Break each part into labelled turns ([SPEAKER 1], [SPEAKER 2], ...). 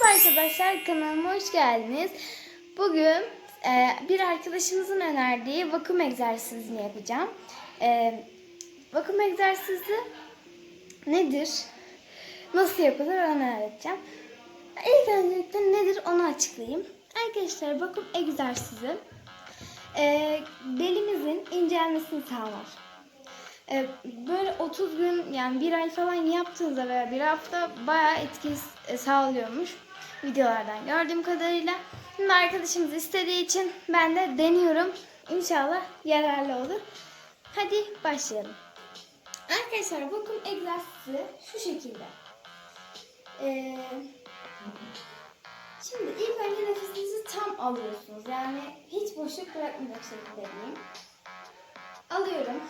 [SPEAKER 1] Merhaba arkadaşlar kanalıma hoş geldiniz. Bugün e, bir arkadaşımızın önerdiği vakum egzersizini yapacağım. E, vakum egzersizi nedir? Nasıl yapılır onu öğreteceğim. İlk öncelikle nedir onu açıklayayım. Arkadaşlar vakum egzersizi e, belimizin incelmesini sağlar. E, böyle 30 gün yani bir ay falan yaptığınızda veya bir hafta bayağı etki e, sağlıyormuş videolardan gördüğüm kadarıyla. Şimdi arkadaşımız istediği için ben de deniyorum. İnşallah yararlı olur. Hadi başlayalım. Arkadaşlar vakum egzersizi şu şekilde. Ee, şimdi ilk önce nefesinizi tam alıyorsunuz. Yani hiç boşluk bırakmayacak şekilde diyeyim. Alıyorum.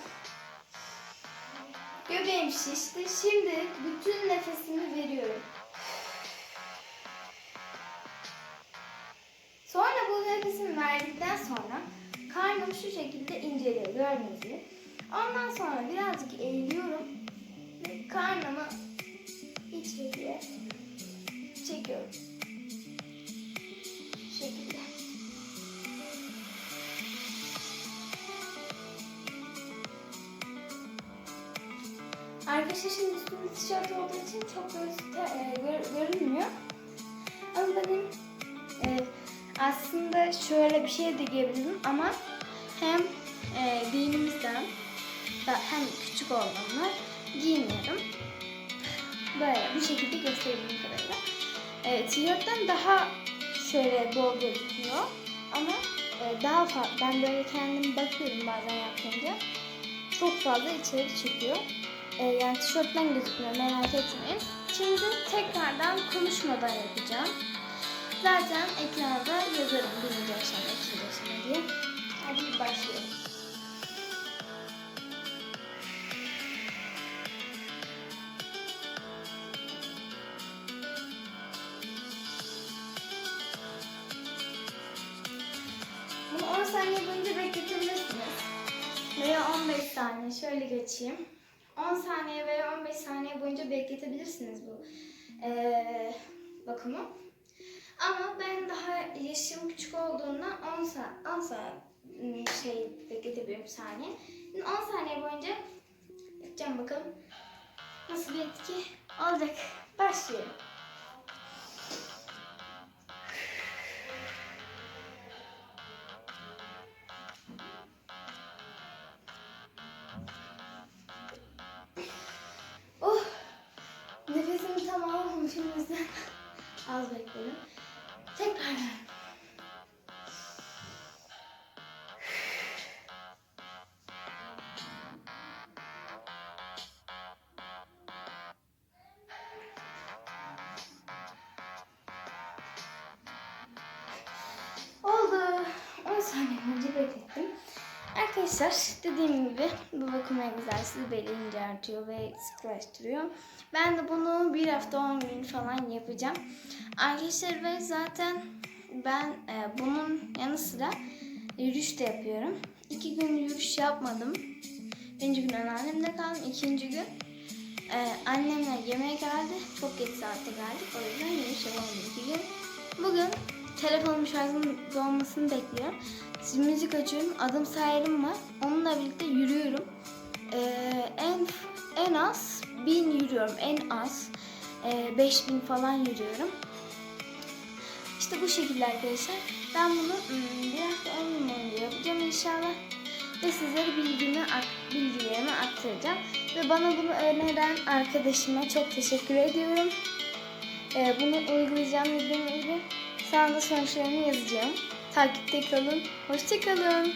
[SPEAKER 1] Göbeğim şişti. Şimdi bütün karnım şu şekilde inceliyor gördüğünüz gibi. Ondan sonra birazcık eğiliyorum ve karnımı içeriye çekiyorum. Şu şekilde. Arkadaşlar şimdi üstümde tişört olduğu için çok göz, e, gör- görünmüyor. Ama benim e, aslında şöyle bir şey de giyebilirim ama hem e, dinimizden hem küçük olanlar giymiyorum. Böyle bu şekilde gösterebildiğim kadarıyla. E, tişörtten daha şöyle bol gözüküyor ama e, daha fazla ben böyle kendim bakıyorum bazen yapınca çok fazla içeri çıkıyor. E, yani tişörtten gözükmüyor merak etmeyin. Şimdi tekrardan konuşmadan yapacağım. Zaten ekranda 97. bekletebilirsiniz. Veya 15 saniye. Şöyle geçeyim. 10 saniye veya 15 saniye boyunca bekletebilirsiniz bu ee, bakımı. Ama ben daha yaşım küçük olduğunda 10 saat 10 saat ıı, şey bekletebiliyorum saniye. 10 saniye boyunca yapacağım bakalım. Nasıl bir etki olacak? Başlıyor. Yüzden az bekledim. Tekrardan. Oldu. 10 saniye önce beklettim. Arkadaşlar dediğim gibi bu vakum egzersizi beli inceltiyor ve sıkılaştırıyor. Ben de bunu bir hafta 10 gün falan yapacağım. Arkadaşlar ve zaten ben e, bunun yanı sıra yürüyüş de yapıyorum. İki gün yürüyüş yapmadım. Birinci gün anneannemde kaldım. İkinci gün e, annemle yemeğe geldi. Çok geç saatte geldik. O yüzden yürüyüş yapamadım iki gün. Bugün telefonun şarjının dolmasını bekliyorum. Şimdi müzik açıyorum. Adım sayarım var. Onunla birlikte yürüyorum. Ee, en en az 1000 yürüyorum. En az ee, 5000 falan yürüyorum. İşte bu şekilde arkadaşlar. Ben bunu hmm, bir hafta 10 gün yapacağım inşallah. Ve sizlere bilgimi, bilgilerimi aktaracağım. Ve bana bunu öneren arkadaşıma çok teşekkür ediyorum. Ee, bunu uygulayacağım dediğim gibi. Sana da sonuçlarını yazacağım. Takipte kalın. Hoşçakalın.